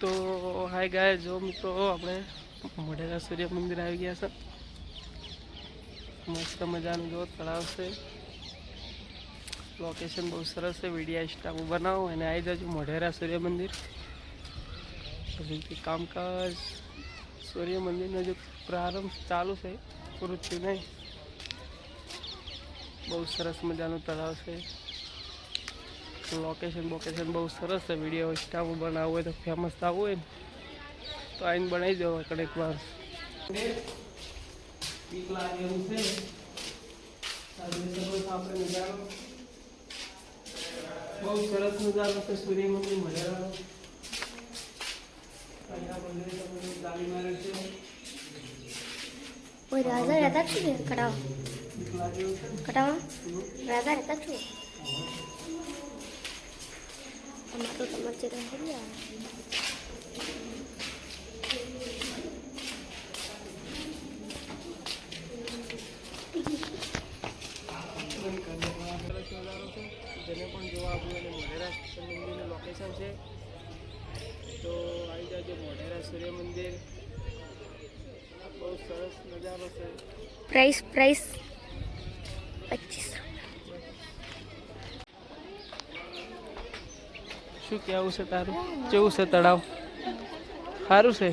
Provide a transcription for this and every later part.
તો હાય ગાય જો મિત્રો, આપણે મોઢેરા સૂર્ય મંદિર આવી ગયા છે. મસ્ત મજાનું જો તળાવ છે. લોકેશન બહુ સરસ છે, વિડીયા સ્ટાફ બનાવો અને આવી જજો મોઢેરા સૂર્ય મંદિર. પછી કામકાજ, સૂર્ય મંદિરનો જે પ્રારંભ ચાલુ છે, પૂરું થયું નહીં. બહુ સરસ મજાનું તળાવ છે. લોકેશન બોકેશન બહુ સરસ છે. વીડિયો સ્ટાફ બનાવવું હોય તો ફેમસ થવું હોય ને તો આઈને બનાવી દો કડેક વાર. બહુ સરસ નજારો છે સૂર્ય મંદિર ઓય રાજા રહેતા છું ને? કટાવા કટાવા રાજા રહેતા છું? અમાર તો તમાર જે રહે ને યાર. સરસ નજારો છે જેને પણ જોવા આવ્યું અને મોઢેરા મંદિરનું લોકેશન છે તો આવી જાજો મોઢેરા સૂર્ય મંદિર બહુ સરસ નજારો છે પ્રાઇસ પ્રાઇસ પચીસ શું કહેવું છે તારું? કેવું છે તળાવ? સારું છે?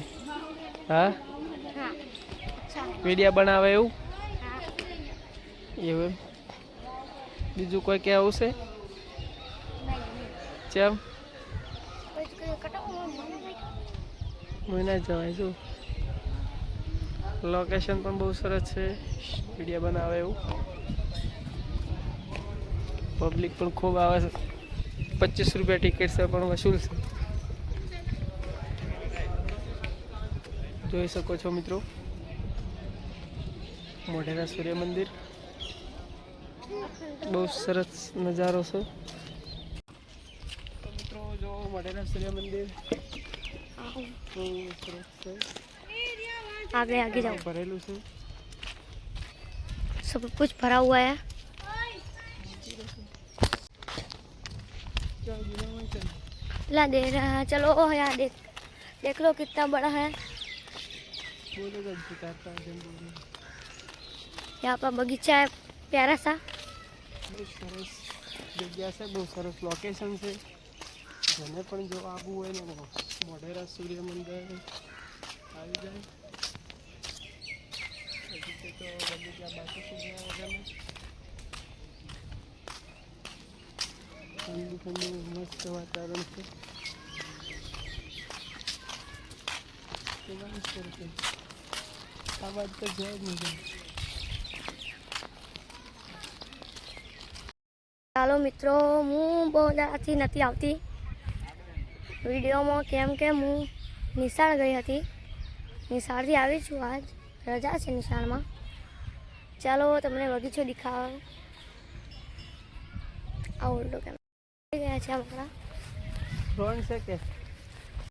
હા? હા વિડીયા બનાવે એવું? એવું બીજું કોઈ કહેવું છે? ચેમ મહિના જવાય જો લોકેશન પણ બહુ સરસ છે. વીડિયો બનાવે એવું. પબ્લિક પણ ખૂબ આવે છે. પચીસ રૂપિયા ટિકિટ છે પણ વસૂલ છે જોઈ શકો છો મિત્રો મોઢેરા સૂર્ય મંદિર બહુ સરસ નજારો છે તો મિત્રો જો મોઢેરા સૂર્ય મંદિર બહુ સરસ છે आगे आगे जाओ ભરેલું છે सब कुछ भरा हुआ है ला दे रहा है चलो यार देख देख लो कितना बड़ा है બોલો જ ઉતારતા જેમ બોલો. यहाँ पर बगीचा है प्यारा सा બહુ સરસ જગ્યા છે બહુ સરસ લોકેશન છે જેને પણ જો આવવું હોય ને મોઢેરા સૂર્ય મંદિર આવી જાય પછી તે તો બગીચા બાકી ઠંડુ ઠંડુ મસ્ત વાતાવરણ છે ચાલો મિત્રો, હું બહુ જાતી નથી આવતી. વિડીયોમાં કેમ કે હું નિશાળ ગઈ હતી. નિશાળથી આવી છું આજ. રજા છે નિશાળમાં. ચાલો તમને બગીચો દેખાવ. આ ઉલટો કેમ ગયા છે અમારા ડ્રોન છે કે?